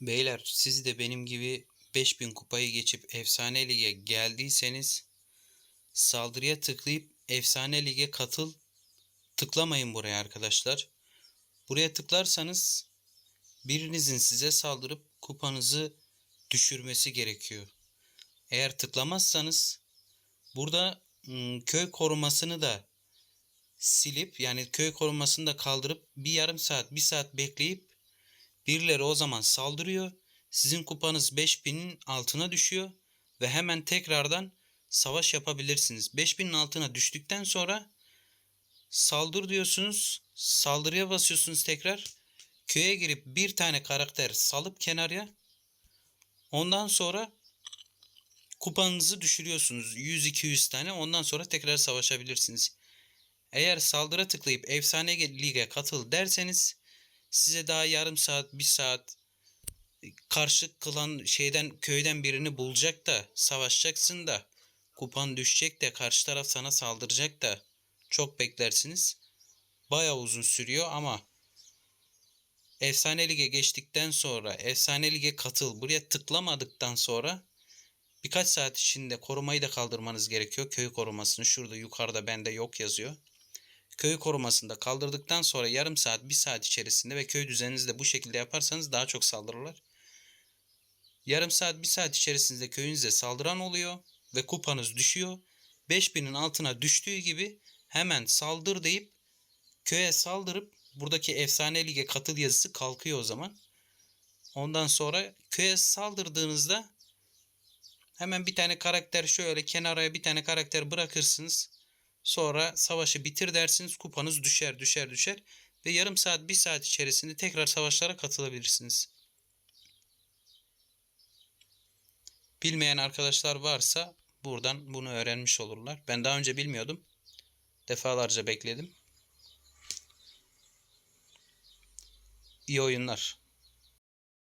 Beyler siz de benim gibi 5000 kupayı geçip efsane lige geldiyseniz saldırıya tıklayıp efsane lige katıl tıklamayın buraya arkadaşlar. Buraya tıklarsanız birinizin size saldırıp kupanızı düşürmesi gerekiyor. Eğer tıklamazsanız burada ım, köy korumasını da silip yani köy korumasını da kaldırıp bir yarım saat bir saat bekleyip birileri o zaman saldırıyor. Sizin kupanız 5000'in altına düşüyor ve hemen tekrardan savaş yapabilirsiniz. 5000'in altına düştükten sonra saldır diyorsunuz. Saldırıya basıyorsunuz tekrar. Köye girip bir tane karakter salıp kenarya. Ondan sonra kupanızı düşürüyorsunuz. 100-200 tane. Ondan sonra tekrar savaşabilirsiniz. Eğer saldıra tıklayıp efsane lige katıl derseniz size daha yarım saat, bir saat karşı kılan şeyden köyden birini bulacak da savaşacaksın da kupan düşecek de karşı taraf sana saldıracak da çok beklersiniz. Baya uzun sürüyor ama Efsane Lig'e geçtikten sonra Efsane Lig'e katıl buraya tıklamadıktan sonra birkaç saat içinde korumayı da kaldırmanız gerekiyor. Köy korumasını şurada yukarıda bende yok yazıyor. Köy korumasını da kaldırdıktan sonra yarım saat bir saat içerisinde ve köy düzeninizi de bu şekilde yaparsanız daha çok saldırırlar. Yarım saat bir saat içerisinde köyünüze saldıran oluyor ve kupanız düşüyor. 5000'in altına düştüğü gibi hemen saldır deyip köye saldırıp buradaki efsane lige katıl yazısı kalkıyor o zaman. Ondan sonra köye saldırdığınızda hemen bir tane karakter şöyle kenara bir tane karakter bırakırsınız. Sonra savaşı bitir dersiniz kupanız düşer düşer düşer ve yarım saat bir saat içerisinde tekrar savaşlara katılabilirsiniz. Bilmeyen arkadaşlar varsa buradan bunu öğrenmiş olurlar. Ben daha önce bilmiyordum. Defalarca bekledim. İyi oyunlar.